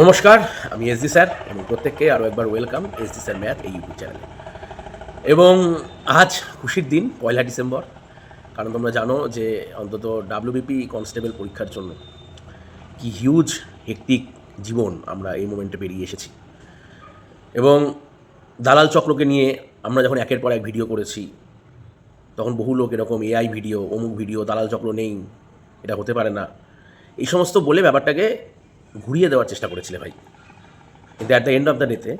নমস্কার, আমি SD sir, এবং প্রত্যেককে আরও একবার ওয়েলকাম এসডি স্যার ম্যাথ এই ইউটিউব চ্যানেলে এবং আজ খুশির দিন, পয়লা ডিসেম্বর। কারণ তোমরা জানো যে অন্তত ডাব্লিউবিপি কনস্টেবল পরীক্ষার জন্য কি হিউজ হেকটিক জীবন আমরা এই মোমেন্টে পেরিয়ে এসেছি। এবং দালাল চক্রকে নিয়ে আমরা যখন একের পর এক ভিডিও করেছি, তখন বহু লোক এরকম এআই ভিডিও অমুক ভিডিও দালাল চক্র নেই, এটা হতে পারে না। এই সমস্ত বলে ব্যাপারটাকে ঘুরিয়ে দেওয়ার চেষ্টা করেছিলে ভাই। কিন্তু at the end of the ডেতে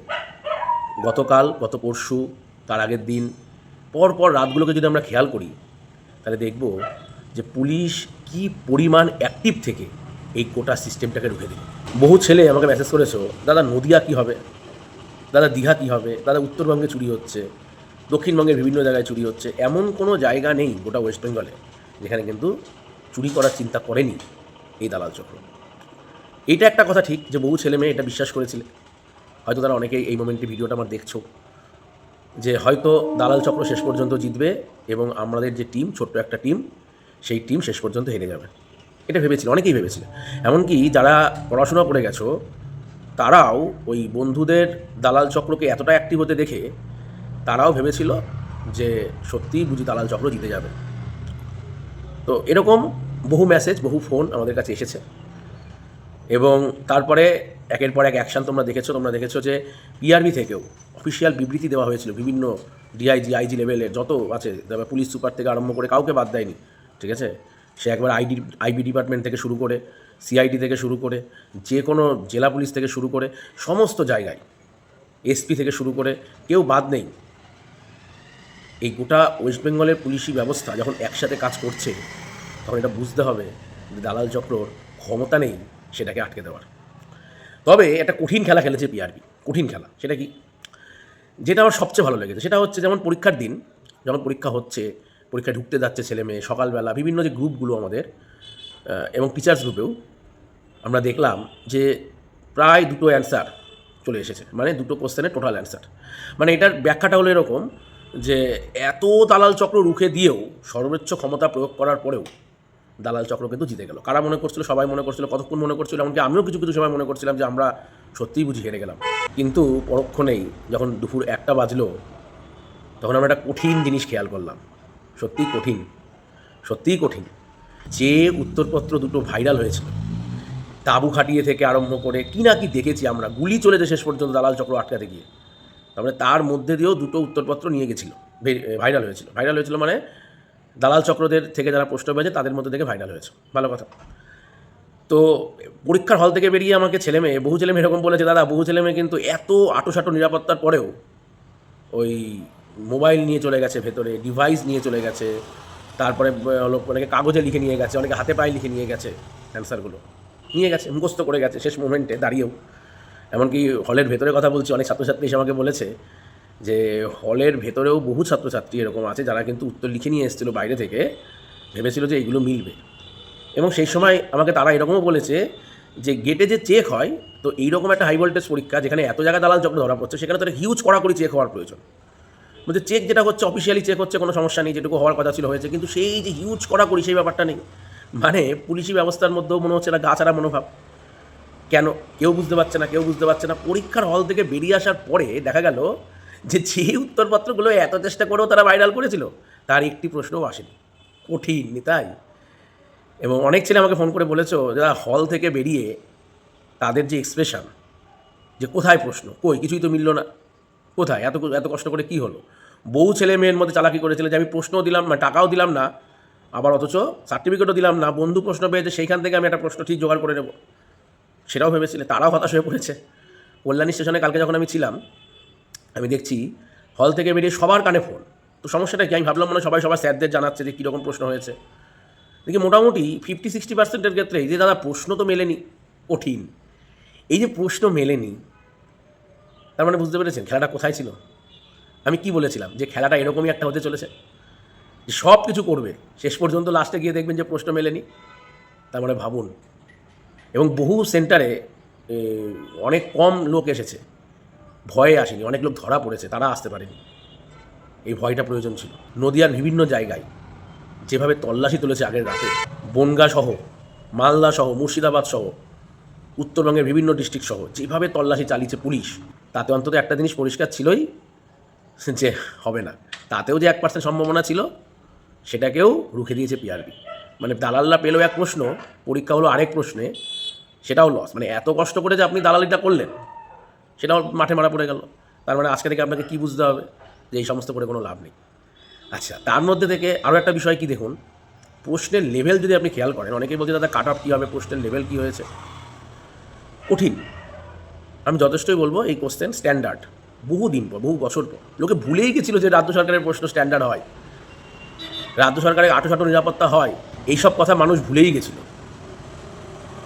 গতকাল, গত পরশু, তার আগের দিন পর পর রাতগুলোকে যদি আমরা খেয়াল করি, তাহলে দেখব যে পুলিশ কি পরিমাণ অ্যাক্টিভ থেকে এই কোটা সিস্টেমটাকে ঢুকে দিল। বহু ছেলে আমাকে মেসেজ করেছ, দাদা, নদিয়া কী হবে? দাদা, দীঘা কী হবে? দাদা, উত্তরবঙ্গে চুরি হচ্ছে, দক্ষিণবঙ্গের বিভিন্ন জায়গায় চুরি হচ্ছে। এমন কোনো জায়গা নেই গোটা ওয়েস্ট বেঙ্গলে, যেখানে কিন্তু চুরি করার চিন্তা করেনি এই দালাল চক্র। এইটা একটা কথা ঠিক যে বহু ছেলে মেয়ে এটা বিশ্বাস করেছিলে। হয়তো তারা অনেকেই এই মোমেন্টে ভিডিওটা আমার দেখছ। যে হয়তো দালাল চক্র শেষ পর্যন্ত জিতবে এবং আমাদের যে টিম ছোট্ট একটা টিম সেই টিম শেষ পর্যন্ত হেরে যাবে। এটা ভেবেছিল, অনেকেই ভেবেছিল। এমনকি যারা পড়াশোনা করে গেছো, তারাও ওই বন্ধুদের দালাল চক্রকে এতটা অ্যাক্টিভ হতে দেখে, তারাও ভেবেছিল যে সত্যিই বুঝি দালাল চক্র জিতে যাবে। তো এরকম বহু মেসেজ বহু ফোন আমাদের কাছে এসেছে। এবং তারপরে একের পর এক অ্যাকশান তোমরা দেখেছ তোমরা দেখেছ যে পিআরবি থেকেও অফিসিয়াল বিবৃতি দেওয়া হয়েছিল বিভিন্ন ডিআইজি আইজি লেভেলের যত আছে, তারপর পুলিশ সুপার থেকে আরম্ভ করে কাউকে বাদ দেয়নি, ঠিক আছে? সে একবার আইডি আইবি ডিপার্টমেন্ট থেকে শুরু করে সিআইডি থেকে শুরু করে, যে কোনো জেলা পুলিশ থেকে শুরু করে, সমস্ত জায়গায় এসপি থেকে শুরু করে, কেউ বাদ নেই। এই গোটা ওয়েস্ট বেঙ্গলের পুলিশি ব্যবস্থা যখন একসাথে কাজ করছে, তখন এটা বুঝতে হবে যে দালাল চক্রর ক্ষমতা নেই। সেটাকে আটকে দেওয়ার। তবে একটা কঠিন খেলা খেলেছে পিআরবি কঠিন খেলা। সেটা কি? যেটা আমার সবচেয়ে ভালো লেগেছে, সেটা হচ্ছে যেমন পরীক্ষার দিন, যখন পরীক্ষা হচ্ছে, পরীক্ষায় ঢুকতে যাচ্ছে ছেলে মেয়ে সকালবেলা বিভিন্ন যে গ্রুপগুলো আমাদের এবং টিচার্স গ্রুপেও আমরা দেখলাম যে প্রায় দুটো অ্যান্সার চলে এসেছে। মানে দুটো কোশ্চেনের টোটাল অ্যান্সার মানে এটার ব্যাখ্যাটা হলো এরকম যে, এত দালাল চক্র রুখে দিয়েও সর্বোচ্চ ক্ষমতা প্রয়োগ করার পরেও দালাল চক্র কিন্তু জিতে গেল। কারা মনে করছিল? সবাই মনে করছিল, কতক্ষণ মনে করছিল? এমনকি আমিও কিছু কিছু সবাই মনে করছিলাম যে আমরা সত্যিই বুঝি হেরে গেলাম। কিন্তু পরক্ষণেই যখন দুপুর একটা বাজলো, তখন আমরা একটা কঠিন জিনিস খেয়াল করলাম। সত্যিই কঠিন। সত্যিই কঠিন। যে উত্তরপত্র দুটো ভাইরাল হয়েছিল, তাবু খাটিয়ে থেকে আরম্ভ করে কি না কি দেখেছি আমরা, গুলি চলে চলেছে শেষ পর্যন্ত দালাল চক্র আটকাতে গিয়ে। তারপরে তার মধ্যে দিয়েও দুটো উত্তরপত্র নিয়ে গেছিল ভাইরাল হয়েছিল। ভাইরাল হয়েছিল মানে দালাল চক্রদের থেকে যারা প্রশ্ন পেয়েছে তাদের মধ্যে থেকে ভাইরাল হয়েছে। ভালো কথা। তো পরীক্ষার হল থেকে বেরিয়ে আমাকে ছেলে মেয়ে, বহু ছেলে মেয়ে এরকম বলেছে, দাদা, বহু ছেলে মেয়ে কিন্তু এত আটোসাটো নিরাপত্তার পরেও ওই মোবাইল নিয়ে চলে গেছে ভেতরে ডিভাইস নিয়ে চলে গেছে, তারপরে অনেকে কাগজে লিখে নিয়ে গেছে, অনেকে হাতে পায়ে লিখে নিয়ে গেছে অ্যান্সারগুলো নিয়ে গেছে, মুখস্থ করে গেছে, শেষ মোমেন্টে দাঁড়িয়েও। এমনকি হলের ভেতরে কথা বলছি, অনেক ছাত্রছাত্রী এসে আমাকে বলেছে যে হলের ভেতরেও বহু ছাত্রছাত্রী এরকম আছে যারা কিন্তু উত্তর লিখে নিয়ে এসেছিল বাইরে থেকে, ভেবেছিল যে এগুলো মিলবে। এবং সেই সময় আমাকে তারা এরকমও বলেছে যে গেটে যে চেক হয়, তো এইরকম একটা হাই ভোল্টেজ পরীক্ষা যেখানে এত জায়গায় দালাল চক্র ধরা পড়ছে, সেখানে তো হিউজ কড়াকড়ি চেক হওয়ার প্রয়োজন। বলছে চেক যেটা হচ্ছে অফিসিয়ালি চেক হচ্ছে, কোনো সমস্যা নেই, যেটুকু হওয়ার কথা ছিল হয়েছে, কিন্তু সেই যে হিউজ কড়াকড়ি সেই ব্যাপারটা নেই। মানে পুলিশি ব্যবস্থার মধ্যেও মনে হচ্ছে না গাছারা মনোভাব। কেন? কেউ বুঝতে পারছে না, কেউ বুঝতে পারছে না। পরীক্ষার হল থেকে বেরিয়ে আসার পরে দেখা গেল যে যে উত্তরপত্রগুলো এত চেষ্টা করেও তারা ভাইরাল করেছিল, তার একটি প্রশ্নও আসেনি। কঠিন তাই এবং অনেক ছেলে আমাকে ফোন করে বলেছ যারা হল থেকে বেরিয়ে তাদের যে এক্সপ্রেশন যে কোথায় প্রশ্ন? কই? কিছুই তো মিললো না। কোথায়? এত এত কষ্ট করে কি হলো? বউ ছেলে মেয়ের মধ্যে চালাকি করেছিল যে, আমি প্রশ্নও দিলাম না, টাকাও দিলাম না, আবার অথচ সার্টিফিকেটও দিলাম না, বন্ধু প্রশ্ন পেয়েছে, সেইখান থেকে আমি একটা প্রশ্ন ঠিক জোগাড় করে নেব। সেটাও ভেবেছিলে, তারাও হতাশ হয়ে পড়েছে। কল্যাণী স্টেশনে কালকে যখন আমি ছিলাম আমি দেখছি হল থেকে বেরিয়ে সবার কানে ফোন। তো সমস্যাটা কি? আমি ভাবলাম মনে সবাই সবার স্যারদের জানাচ্ছে যে কীরকম প্রশ্ন হয়েছে। দেখি মোটামুটি ফিফটি সিক্সটি পার্সেন্টের ক্ষেত্রে এই যে দাদা প্রশ্ন তো মেলেনি, কঠিন। এই যে প্রশ্ন মেলেনি, তার মানে বুঝতে পেরেছেন খেলাটা কোথায় ছিল? আমি কি বলেছিলাম? যে খেলাটা এরকমই একটা হতে চলেছে? যে সব কিছু করবে, শেষ পর্যন্ত লাস্টে গিয়ে দেখবেন যে প্রশ্ন মেলেনি। তার মানে ভাবুন। এবং বহু সেন্টারে অনেক কম লোক এসেছে। ভয়ে আসেনি, অনেক লোক ধরা পড়েছে, তারা আসতে পারেনি। এই ভয়টা প্রয়োজন ছিল। নদিয়ার বিভিন্ন জায়গায় যেভাবে তল্লাশি তুলেছে আগের রাতে, বনগা সহ, মালদা সহ, মুর্শিদাবাদ সহ, উত্তরবঙ্গের বিভিন্ন ডিস্ট্রিক্ট সহ, যেভাবে তল্লাশি চালিয়েছে পুলিশ, তাতে অন্তত একটা জিনিস পরিষ্কার ছিলই যে হবে না। তাতেও যে এক পার্সেন্ট সম্ভাবনা ছিল, সেটাকেও রুখে দিয়েছে পিআরবি মানে দালালরা পেল এক প্রশ্ন, পরীক্ষা হলো আরেক প্রশ্নে, সেটাও লস মানে এত কষ্ট করে যে আপনি দালালিটা করলেন সেটাও মাঠে মারা পড়ে গেল। তার মানে আজকে থেকে আপনাকে কী বুঝতে হবে যে এই সমস্ত করে কোনো লাভ নেই। আচ্ছা তার মধ্যে থেকে আরও একটা বিষয় কি দেখুন, প্রশ্নের লেভেল যদি আপনি খেয়াল করেন, অনেকেই বলছে, দাদা কাট অফ কী হবে? প্রশ্নের লেভেল কী হয়েছে? কঠিন। আমি যথেষ্টই বলব, এই কোশ্চেন স্ট্যান্ডার্ড বহু দিন পর, বহু বছর পর। লোকে ভুলেই গেছিল যে রাজ্য সরকারের প্রশ্ন স্ট্যান্ডার্ড হয়। রাজ্য সরকারের আটো সাটো নিরাপত্তা হয়। এইসব কথা মানুষ ভুলেই গেছিল।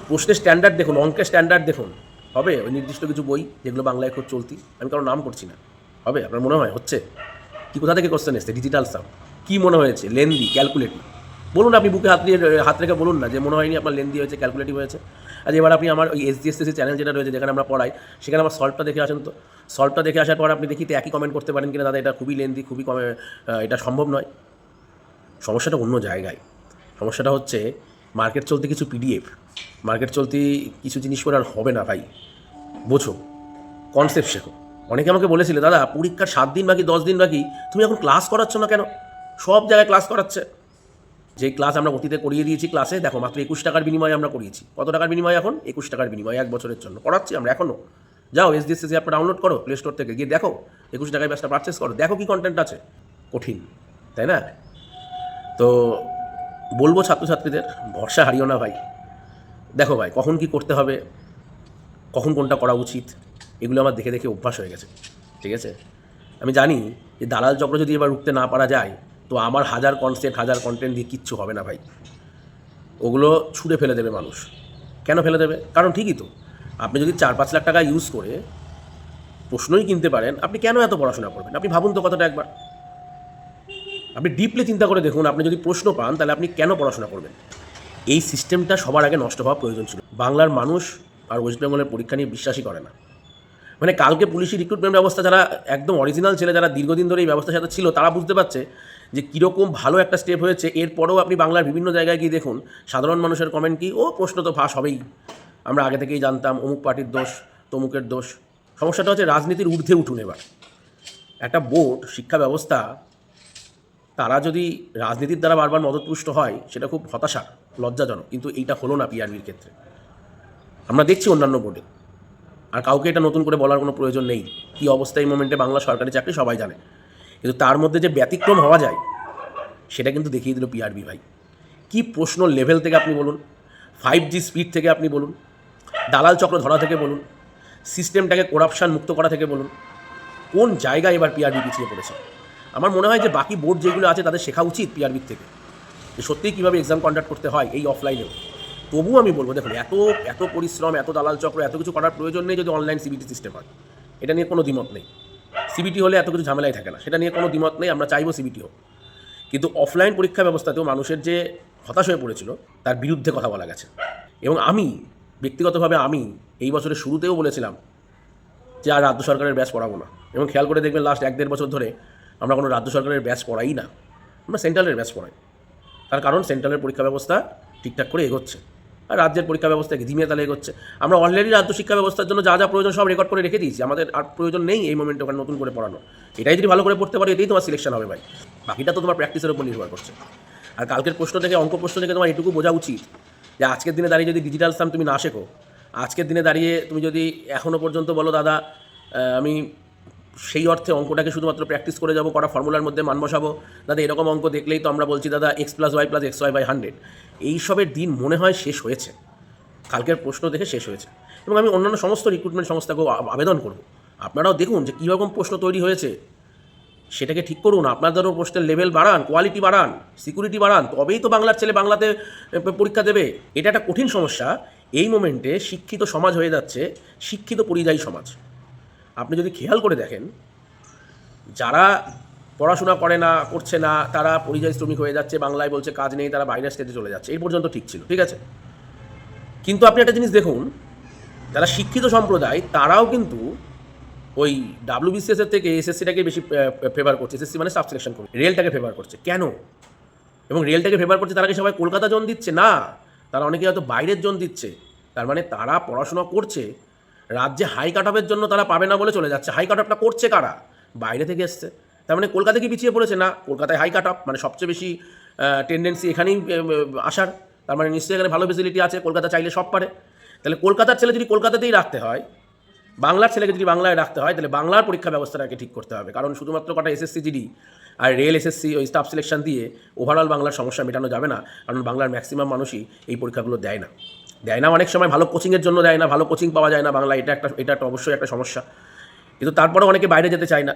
প্রশ্নের স্ট্যান্ডার্ড দেখুন, অঙ্কের স্ট্যান্ডার্ড দেখুন। হবে ওই নির্দিষ্ট কিছু বই যেগুলো বাংলায় খুব চলতি? আমি কারও নাম করছি না। হবে? আপনার মনে হয়? হচ্ছে? কি কোথা থেকে কোশ্চেন এসছে? ডিজিটাল সাম কী মনে হয়েছে? লেন্দি ক্যালকুলেটিভ বলুন আপনি বুকে হাত দিয়ে, হাত রেখে বলুন না যে মনে হয়নি আপনার লেন্দি হয়েছে ক্যালকুলেটিভ হয়েছে। আর এবার আপনি আমার ওই এস ডিএসসি চ্যানেল যেটা রয়েছে, যেখানে আমরা পড়াই, সেখানে আমার সলভটা দেখে আসেন তো। সলভটা দেখে আসার পর আপনি দেখিতে একই কমেন্ট করতে পারেন কিনা, দাদা, এটা খুবই লেন্দি, খুবই কমে এটা সম্ভব নয়। সমস্যাটা অন্য জায়গায়। সমস্যাটা হচ্ছে মার্কেট চলতে কিছু পিডিএফ মার্কেট চলতে কিছু জিনিস করে আর হবে না ভাই। বোঝো কনসেপ্ট শেখো অনেকে আমাকে বলেছিল, দাদা, পরীক্ষার সাত দিন বাকি, দশ দিন বাকি, তুমি এখন ক্লাস করাচ্ছ না কেন? সব জায়গায় ক্লাস করাচ্ছে। যে ক্লাস আমরা অতীতে করিয়ে দিয়েছি ক্লাসে দেখো, মাত্র একুশ টাকার বিনিময়ে আমরা করিয়েছি। কত টাকার বিনিময়ে এখন? একুশ টাকার বিনিময়ে এক বছরের জন্য। করাচ্ছি আমরা এখনও যাও এস ডিএসসি অ্যাপটা ডাউনলোড করো প্লে স্টোর থেকে। গিয়ে দেখো, একুশ টাকায় ব্যাসটা পারচেস করো। দেখো কী কন্টেন্ট আছে। কঠিন, তাই না? তো বলব ছাত্রছাত্রীদের, ভরসা হারিও না ভাই। দেখো ভাই, কখন কি করতে হবে, কখন কোনটা করা উচিত, এগুলো আমার দেখে দেখে অভ্যাস হয়ে গেছে, ঠিক আছে? আমি জানি যে দালাল চক্র যদি এবার উঠতে না পারা যায়, তো আমার হাজার কনসেপ্ট হাজার কন্টেন্ট দিয়ে কিচ্ছু হবে না ভাই। ওগুলো ছুঁড়ে ফেলে দেবে মানুষ। কেন ফেলে দেবে? কারণ ঠিকই তো, আপনি যদি চার পাঁচ লাখ টাকা ইউজ করে প্রশ্নই কিনতে পারেন, আপনি কেন এত পড়াশোনা করবেন? আপনি ভাবুন তো কথাটা একবার। আপনি ডিপলি চিন্তা করে দেখুন, আপনি যদি প্রশ্ন পান, তাহলে আপনি কেন পড়াশোনা করবেন? এই সিস্টেমটা সবার আগে নষ্ট হওয়া প্রয়োজন ছিল। বাংলার মানুষ আর ওয়েস্ট বেঙ্গলের পরীক্ষা নিয়ে বিশ্বাসই করে না। মানে কালকে পুলিশি রিক্রুটমেন্ট ব্যবস্থা যারা একদম অরিজিনাল ছেলে, যারা দীর্ঘদিন ধরে এই ব্যবস্থার সাথে ছিল, তারা বুঝতে পারছে যে কীরকম ভালো একটা স্টেপ হয়েছে। এরপরেও আপনি বাংলার বিভিন্ন জায়গায় গিয়ে দেখুন, সাধারণ মানুষের কমেন্ট কি, ও, প্রশ্ন তো ফাঁস হবেই। আমরা আগে থেকেই জানতাম, অমুক পার্টির দোষ, তমুকের দোষ। সমস্যাটা হচ্ছে রাজনীতির ঊর্ধ্বে উঠুন এবার। একটা বোর্ড শিক্ষা ব্যবস্থা তারা যদি রাজনীতির দ্বারা বারবার মদতপুষ্ট হয়, সেটা খুব হতাশা, লজ্জাজনক। কিন্তু এইটা হলো না পিআরবির ক্ষেত্রে। আমরা দেখছি অন্যান্য বোর্ডে আর কাউকে এটা নতুন করে বলার কোনো প্রয়োজন নেই। কী অবস্থা এই মোমেন্টে বাংলা সরকারি চাকরি সবাই জানে। কিন্তু তার মধ্যে যে ব্যতিক্রম হওয়া যায়, সেটা কিন্তু দেখিয়ে দিল পিআরবি ভাই। কী প্রশ্ন লেভেল থেকে আপনি বলুন ফাইভ জি স্পিড থেকে আপনি বলুন, দালাল চক্র ধরা থেকে বলুন সিস্টেমটাকে করাপশান মুক্ত করা থেকে বলুন, কোন জায়গায় এবার পিআরবি পিছিয়ে পড়েছে? আমার মনে হয় যে বাকি বোর্ড যেগুলো আছে তাদের শেখা উচিত পিআরবির থেকে, যে সত্যিই কীভাবে এক্সাম কন্ডাক্ট করতে হয় এই অফলাইনেও তবুও আমি বলব, দেখুন, এত এত পরিশ্রম, এত দালাল চক্র, এত কিছু করার প্রয়োজন নেই যদি অনলাইন সিবিটি সিস্টেম হয়। এটা নিয়ে কোনো দ্বিমত নেই। সিবিটি হলে এত কিছু ঝামেলাই থাকে না। সেটা নিয়ে কোনো দ্বিমত নেই, আমরা চাইব সিবিটি হোক। কিন্তু অফলাইন পরীক্ষা ব্যবস্থাতেও মানুষের যে হতাশ হয়ে পড়েছিল, তার বিরুদ্ধে কথা বলা গেছে। এবং আমি, ব্যক্তিগতভাবে আমি এই বছরের শুরুতেও বলেছিলাম যে আর রাজ্য সরকারের ব্যাস পড়াবো না। এবং খেয়াল করে দেখবেন লাস্ট এক দেড় বছর ধরে আমরা কোনো রাজ্য সরকারের ব্যাচ পড়াই না, আমরা সেন্ট্রালের ব্যাচ পড়াই। তার কারণ সেন্ট্রালের পরীক্ষা ব্যবস্থা ঠিকঠাক করে এগোচ্ছে। আর রাজ্যের পরীক্ষা ব্যবস্থা ধীমে তালে এগোচ্ছে। আমরা অলরেডি রাজ্য শিক্ষা ব্যবস্থার জন্য যা যা প্রয়োজন সব রেকর্ড করে রেখে দিয়েছি। আমাদের আর প্রয়োজন নেই এই মোমেন্টে ওখানে নতুন করে পড়ানো এটাই যদি ভালো করে পড়তে পারো এটাই তোমার সিলেকশন হবে ভাই। বাকিটা তো তোমার প্র্যাকটিসের উপর নির্ভর করছে। আর কালকের প্রশ্ন থেকে, অঙ্ক প্রশ্ন থেকে তোমার এটুকু বোঝা উচিত যে আজকের দিনে দাঁড়িয়ে যদি ডিজিটাল সাম তুমি না শেখো, আজকের দিনে দাঁড়িয়ে তুমি যদি এখনও পর্যন্ত বলো, দাদা আমি সেই অর্থে অঙ্কটাকে শুধুমাত্র প্র্যাকটিস করে যাব কটা ফর্মুলার মধ্যে মান বসাবো। দাদা, এরকম অঙ্ক দেখলেই তো আমরা বলছি, দাদা X plus Y plus X Y by hundred এইসবের দিন মনে হয় শেষ হয়েছে। কালকের প্রশ্ন দেখে শেষ হয়েছে। এবং আমি অন্যান্য সমস্ত রিক্রুটমেন্ট সংস্থাকেও আবেদন করব। আপনারাও দেখুন যে কীরকম প্রশ্ন তৈরি হয়েছে। সেটাকে ঠিক করুন, আপনাদেরও প্রশ্নের লেভেল বাড়ান কোয়ালিটি বাড়ান সিকিউরিটি বাড়ান। তবেই তো বাংলার ছেলে বাংলাতে পরীক্ষা দেবে। এটা একটা কঠিন সমস্যা। এই মোমেন্টে শিক্ষিত সমাজ হয়ে যাচ্ছে, শিক্ষিত পরিযায়ী সমাজ। আপনি যদি খেয়াল করে দেখেন, যারা পড়াশোনা করে না, করছে না, তারা পরিযায়ী শ্রমিক হয়ে যাচ্ছে, বাংলায় বলছে কাজ নেই, তারা বাইরের স্টেটে চলে যাচ্ছে, এই পর্যন্ত ঠিক ছিল, ঠিক আছে? কিন্তু আপনি একটা জিনিস দেখুন, যারা শিক্ষিত সম্প্রদায়, তারাও কিন্তু ওই ডাব্লিউবিসিএস এর থেকে এসএসসিটাকে বেশি ফেভার করছে এসএসসি মানে সাব সিলেকশন করছে রেলটাকে ফেভার করছে, কেন? এবং রেলটাকে ফেভার করছে, তারা কি সবাই কলকাতা জন দিচ্ছে? না, তারা অনেকে হয়তো বাইরের জন দিচ্ছে, তার মানে তারা পড়াশোনা করছে রাজ্যে হাই কাট অফের জন্য তারা পাবে না বলে চলে যাচ্ছে। হাই কাট অফটা করছে কারা? বাইরে থেকে এসছে। তার মানে কলকাতা কি পিছিয়ে পড়েছে? না, কলকাতায় হাই কাট অফ মানে সবচেয়ে বেশি টেন্ডেন্সি এখানেই আসার। তার মানে নিশ্চয়ই এখানে ভালো ফেসিলিটি আছে, কলকাতা চাইলে সব পারে। তাহলে কলকাতার ছেলে যদি কলকাতাতেই রাখতে হয়, বাংলার ছেলেকে যদি বাংলায় রাখতে হয়, তাহলে বাংলার পরীক্ষা ব্যবস্থাটাকে ঠিক করতে হবে। কারণ শুধুমাত্র কটা এসএসসি জিডি আর রেল এসএসসি ওই স্টাফ সিলেকশন দিয়ে ওভারঅল বাংলার সমস্যা মেটানো যাবে না। কারণ বাংলার ম্যাক্সিমাম মানুষই এই পরীক্ষাগুলো দেয় না। দেয় না অনেক সময় ভালো কোচিংয়ের জন্য দেয় না, ভালো কোচিং পাওয়া যায় না বাংলা, এটা একটা এটা একটা অবশ্যই একটা সমস্যা। কিন্তু তারপরে অনেকে বাইরে যেতে চায় না।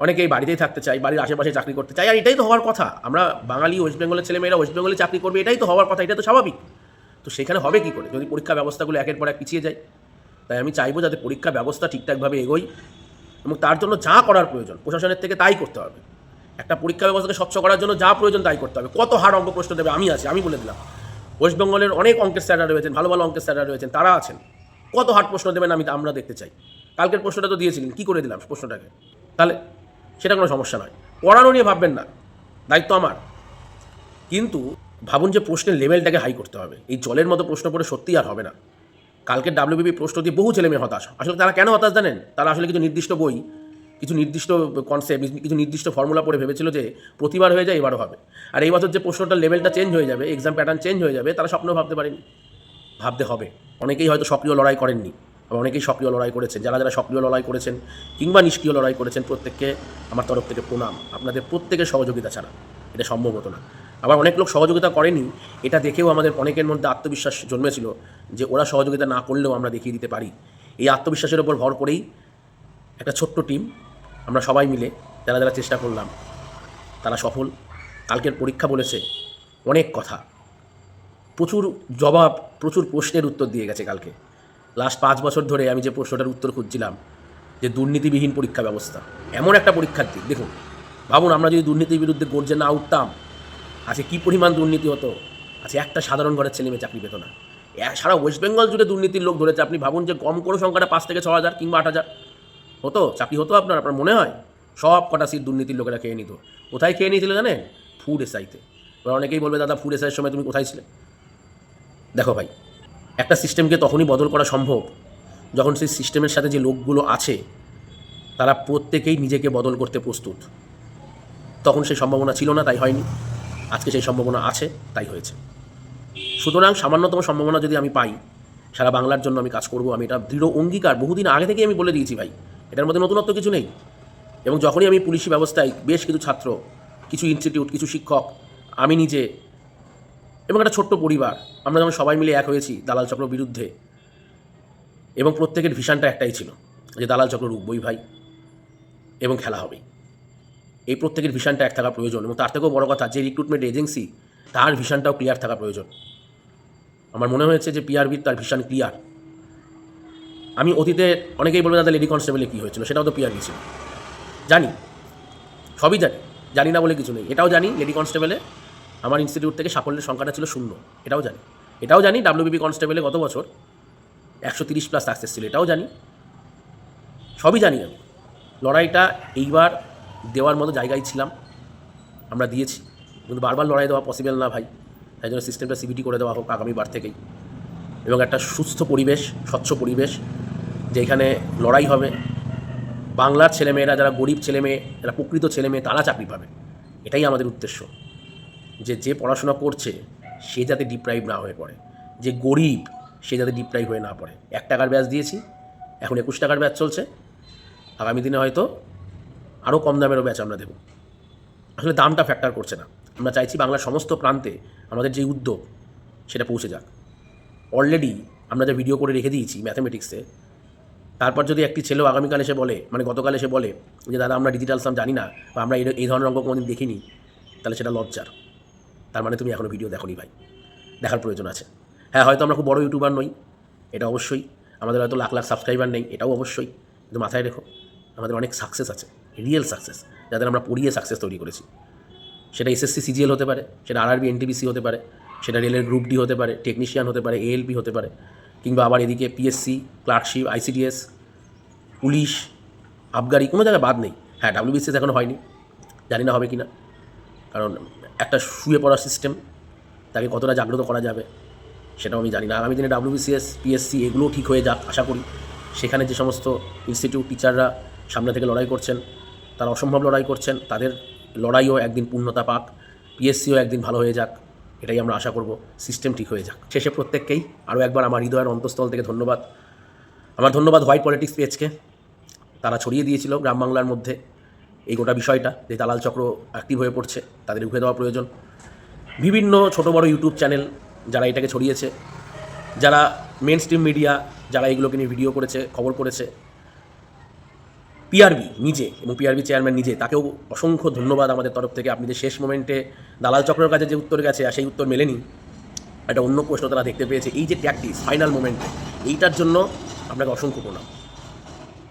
অনেকেই বাড়িতেই থাকতে চায়, বাড়ির আশেপাশে চাকরি করতে চাই আর এটাই তো হওয়ার কথা। আমরা বাঙালি ওয়েস্ট বেঙ্গলের ছেলেমেয়েরা ওয়েস্ট বেঙ্গলে চাকরি করবে, এটাই তো হওয়ার কথা, এটা তো স্বাভাবিক। তো সেখানে হবে কী করে? যদি পরীক্ষা ব্যবস্থাগুলো একের পর এক পিছিয়ে যায়, তাই আমি চাইব যাতে পরীক্ষা ব্যবস্থা ঠিকঠাকভাবে এগোই এবং তার জন্য যা করার প্রয়োজন, প্রশাসনের থেকে তাই করতে হবে। একটা পরীক্ষা ব্যবস্থাকে স্বচ্ছ করার জন্য যা প্রয়োজন তাই করতে হবে। কত হার অঙ্ক প্রশ্ন দেবে, আমি আছি, আমি বলে দিলাম। ওয়েস্ট বেঙ্গলের অনেক অঙ্কের স্যাররা রয়েছেন, ভালো ভালো অঙ্কের স্যাররা রয়েছেন, তারা আছেন। কত হার্ড প্রশ্ন দেবেন আমি আমরা দেখতে চাই। কালকের প্রশ্নটা তো দিয়েছিলেন, কী করে দিলাম প্রশ্নটাকে? তাহলে সেটা কোনো সমস্যা নয়। পড়ানো নিয়ে ভাববেন না, দায়িত্ব আমার। কিন্তু ভাবুন যে প্রশ্নের লেভেলটাকে হাই করতে হবে। এই জলের মতো প্রশ্ন পড়ে সত্যিই আর হবে না। কালকের ডাব্লিউবিপি প্রশ্ন দিয়ে বহু ছেলে মেয়ে হতাশ। আসলে তারা কেন হতাশ জানেন? তারা আসলে কিছু নির্দিষ্ট বই কিছু নির্দিষ্ট কনসেপ্ট কিছু নির্দিষ্ট ফর্মুলা পড়ে ভেবেছিল যে প্রতিবার হয়ে যায়, এবারও হবে। আর এই বছর যে প্রশ্নটার লেভেলটা চেঞ্জ হয়ে যাবে এক্সাম প্যাটার্ন চেঞ্জ হয়ে যাবে, তারা স্বপ্ন ভাবতে পারেনি, ভাবতে হবে। অনেকেই হয়তো সক্রিয় লড়াই করেননি, আবার অনেকেই সক্রিয় লড়াই করেছেন। যারা যারা সক্রিয় লড়াই করেছেন কিংবা নিষ্ক্রিয় লড়াই করেছেন, প্রত্যেককে আমার তরফ থেকে প্রণাম। আপনাদের প্রত্যেকের সহযোগিতা ছাড়া এটা সম্ভব হতো না। আবার অনেক লোক সহযোগিতা করেনি, এটা দেখেও আমাদের অনেকের মধ্যে আত্মবিশ্বাস জন্মেছিল যে ওরা সহযোগিতা না করলেও আমরা দেখিয়ে দিতে পারি। এই আত্মবিশ্বাসের ওপর ভর করেই একটা ছোট্ট টিম আমরা সবাই মিলে যারা যারা চেষ্টা করলাম, তারা সফল। কালকের পরীক্ষা বলেছে অনেক কথা। প্রচুর জবাব, প্রচুর প্রশ্নের উত্তর দিয়ে গেছে কালকে। লাস্ট পাঁচ বছর ধরে আমি যে প্রশ্নটার উত্তর খুঁজছিলাম, যে দুর্নীতিবিহীন পরীক্ষা ব্যবস্থা। এমন একটা পরীক্ষার্থী দেখুন। ভাবুন, আমরা যদি দুর্নীতির বিরুদ্ধে গর্জে না উঠতাম, আজকে কী পরিমাণ দুর্নীতি হতো? আজকে একটা সাধারণ ঘরের ছেলে মেয়ে চাকরি পেত না। সারা ওয়েস্ট বেঙ্গল জুড়ে দুর্নীতির লোক ধরেছে। আপনি ভাবুন যে কম কোনো সংখ্যাটা পাঁচ থেকে ছ হাজার কিংবা আট হাজার। হতো চাকরি হতো আপনার আপনার মনে হয়? সব কটা সিট দুর্নীতির লোকেরা খেয়ে নিত। কোথায় খেয়ে নিয়েছিল জানেন? ফুড এসআইতে এবার অনেকেই বলবে, দাদা ফুড এসআইয়ের সময় তুমি কোথায় ছিলে? দেখো ভাই, একটা সিস্টেমকে তখনই বদল করা সম্ভব যখন সেই সিস্টেমের সাথে যে লোকগুলো আছে, তারা প্রত্যেকেই নিজেকে বদল করতে প্রস্তুত। তখন সেই সম্ভাবনা ছিল না, তাই হয়নি। আজকে সেই সম্ভাবনা আছে, তাই হয়েছে। সুতরাং সামান্যতম সম্ভাবনা যদি আমি পাই, সারা বাংলার জন্য আমি কাজ করব, আমি এটা দৃঢ় অঙ্গীকার, বহুদিন আগে থেকেই আমি বলে দিয়েছি ভাই এটার মধ্যে নতুনত্ব কিছু নেই। এবং যখনই আমি পুলিশি ব্যবস্থায় বেশ কিছু ছাত্র, কিছু ইনস্টিটিউট কিছু শিক্ষক, আমি নিজে এবং একটা ছোট্ট পরিবার, আমরা যেমন সবাই মিলে এক হয়েছি দালাল চক্র বিরুদ্ধে, এবং প্রত্যেকের ভিশনটা একটাই ছিল যে দালাল চক্র রুখবই ভাই, এবং খেলা হবেই। এই প্রত্যেকের ভিশনটা এক থাকা প্রয়োজন, এবং তার থেকেও বড় কথা, যে রিক্রুটমেন্ট এজেন্সি তার ভিশনটাও ক্লিয়ার থাকা প্রয়োজন। আমার মনে হয়েছে যে পিআরবির তার ভিশন ক্লিয়ার আমি অতীতে অনেকেই বলবে, দাদা লেডি কনস্টেবলে কী হয়েছিল? সেটাও তো পিআরবি ছিল। জানি। সবই জানি। জানি না বলে কিছু নেই। এটাও জানি লেডি কনস্টেবলে আমার ইনস্টিটিউট থেকে সাফল্যের সংখ্যাটা ছিল শূন্য। এটাও জানি। এটাও জানি ডাব্লিউবিপি কনস্টেবলে গত বছর একশো তিরিশ প্লাস সাকসেস ছিল। এটাও জানি। সবই জানি আমি। লড়াইটা এইবার দেওয়ার মতো জায়গায় ছিলাম। আমরা দিয়েছি। কিন্তু বারবার লড়াই দেওয়া পসিবল না ভাই। তাই জন্য সিস্টেমটা সিবিটি করে দেওয়া হোক আগামী বার থেকেই। এবং একটা সুস্থ পরিবেশ, স্বচ্ছ পরিবেশ, যেখানে লড়াই হবে। বাংলার ছেলেমেয়েরা, যারা গরিব ছেলেমেয়ে, যারা প্রকৃত ছেলেমেয়ে, তারা চাকরি পাবে। এটাই আমাদের উদ্দেশ্য। যে যে পড়াশোনা করছে, সে যাতে ডিপ্রাইভ না হয়ে পড়ে। যে গরিব, সে যাতে ডিপ্রাইভ হয়ে না পড়ে। এক টাকার ব্যাচ দিয়েছি, এখন একুশ টাকার ব্যাচ চলছে। আগামী দিনে হয়তো আরও কম দামেরও ব্যাচ আমরা দেবো। আসলে দামটা ফ্যাক্টর করছে না। আমরা চাইছি বাংলার সমস্ত প্রান্তে আমাদের যে উদ্যোগ, সেটা পৌঁছে যাক। অলরেডি আমরা যে ভিডিও করে রেখে দিয়েছি ম্যাথামেটিক্সে তারপর যদি একটি ছেলেও আগামীকাল এসে বলে মানে গতকাল এসে বলে যে, দাদা, আমরা ডিজিটাল সাম জানি না বা আমরা এই ধরনের অঙ্ক কোনোদিন দেখিনি, তাহলে সেটা লজ্জার। তার মানে তুমি এখনও ভিডিও দেখোনি ভাই। দেখার প্রয়োজন আছে। হ্যাঁ হয়তো আমরা খুব বড় ইউটিউবার নই, এটা অবশ্যই। আমাদের হয়তো লাখ লাখ সাবস্ক্রাইবার নেই, এটাও অবশ্যই। কিন্তু মাথায় রেখো, আমাদের অনেক সাকসেস আছে রিয়েল সাকসেস যাদের আমরা পড়িয়ে সাকসেস তৈরি করেছি। সেটা এসএসসি সিজিএল হতে পারে, সেটা আরআরবি এনটিবিসি হতে পারে সেটা রেলের গ্রুপ ডি হতে পারে টেকনিশিয়ান হতে পারে এএলপি হতে পারে, কিংবা আবার এদিকে পিএসসি ক্লার্কশিপ আইসিডিএস পুলিশ, আবগারি, কোনো জায়গায় বাদ নেই। হ্যাঁ ডাব্লিউবিসিএস এখনও হয়নি, জানি না হবে কি না কারণ একটা শুয়ে পড়ার সিস্টেম তাকে কতটা জাগ্রত করা যাবে, সেটাও আমি জানি না। আগামী দিনে ডাব্লিউবিসিএস পিএসসি এগুলোও ঠিক হয়ে যাক, আশা করি। সেখানে যে সমস্ত ইনস্টিটিউট টিচাররা সামনে থেকে লড়াই করছেন, তারা অসম্ভব লড়াই করছেন, তাদের লড়াইও একদিন পূর্ণতা পাক পিএসসিও একদিন ভালো হয়ে যাক। এটাই আমরা আশা করব সিস্টেম ঠিক হয়ে যাক। শেষে প্রত্যেককেই আরও একবার আমার হৃদয়ের অন্তঃস্থল থেকে ধন্যবাদ। আমার ধন্যবাদ হোয়াইট পলিটিক্স পেজকে তারা ছড়িয়ে দিয়েছিল গ্রাম বাংলার মধ্যে এই গোটা বিষয়টা যে দালাল চক্র অ্যাক্টিভ হয়ে পড়ছে, তাদের রুখে দেওয়া প্রয়োজন। বিভিন্ন ছোট বড় ইউটিউব চ্যানেল যারা এটাকে ছড়িয়েছে, যারা মেন স্ট্রিম মিডিয়া যারা এগুলোকে নিয়ে ভিডিও করেছে, খবর করেছে পিআরবি নিজে এবং পিআরবি চেয়ারম্যান নিজে, তাকেও অসংখ্য ধন্যবাদ আমাদের তরফ থেকে। আপনি যে শেষ মোমেন্টে দালাল চক্রের কাছে যে উত্তর গেছে, আর সেই উত্তর মেলেনি, একটা অন্য প্রশ্ন তারা দেখতে পেয়েছে। এই যে প্র্যাকটিস ফাইনাল মোমেন্টে এইটার জন্য আপনাকে অসংখ্য প্রণাম।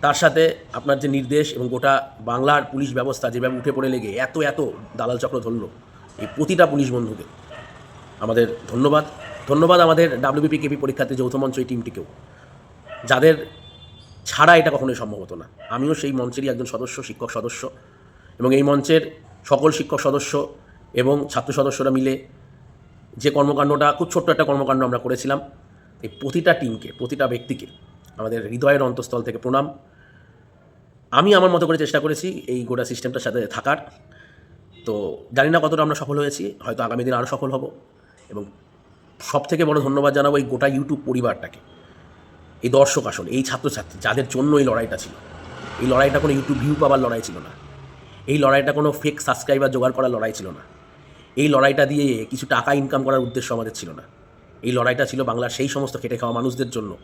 তার সাথে আপনার যে নির্দেশ এবং গোটা বাংলার পুলিশ ব্যবস্থা যেভাবে উঠে পড়ে লেগে, এত এত দালাল চক্র ধরল, এই প্রতিটা পুলিশ বন্ধুকে আমাদের ধন্যবাদ। ধন্যবাদ আমাদের ডাব্লিউবিপি কেপি পরীক্ষার্থী যৌথ মঞ্চ এই টিমটিকেও যাদের ছাড়া এটা কখনোই সম্ভব হতো না। আমিও সেই মঞ্চেরই একজন সদস্য, শিক্ষক সদস্য এবং এই মঞ্চের সকল শিক্ষক সদস্য এবং ছাত্র সদস্যরা মিলে যে কর্মকাণ্ডটা, খুব ছোট্ট একটা কর্মকাণ্ড আমরা করেছিলাম, এই প্রতিটা টিমকে, প্রতিটা ব্যক্তিকে আমাদের হৃদয়ের অন্তঃস্থল থেকে প্রণাম। আমি আমার মতো করে চেষ্টা করেছি এই গোটা সিস্টেমটার সাথে থাকার। তো জানি না কতটা আমরা সফল হয়েছি, হয়তো আগামী দিন আরও সফল হব এবং সব থেকে বড় ধন্যবাদ জানাব এই গোটা ইউটিউব পরিবারটাকে। এই দর্শক আসলে, এই ছাত্রছাত্রী, যাদের জন্য এই লড়াইটা ছিল। এই লড়াইটা কোনো ইউটিউব ভিউ পাওয়ার লড়াই ছিল না। এই লড়াইটা কোনো ফেক সাবস্ক্রাইবার জোগাড় করার লড়াই ছিল না। এই লড়াইটা দিয়ে কিছু টাকা ইনকাম করার উদ্দেশ্য আমাদের ছিল না। এই লড়াইটা ছিল বাংলার সেই সমস্ত খেটে খাওয়া মানুষদের জন্য,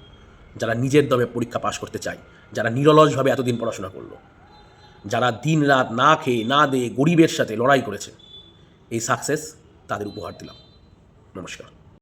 যারা নিজের দমে পরীক্ষা পাশ করতে চায়, যারা নিরলসভাবে এতদিন পড়াশোনা করল। যারা দিন রাত না খেয়ে, না দিয়ে গরিবের সাথে লড়াই করেছে। এই সাকসেস তাদের উপহার দিলাম। নমস্কার।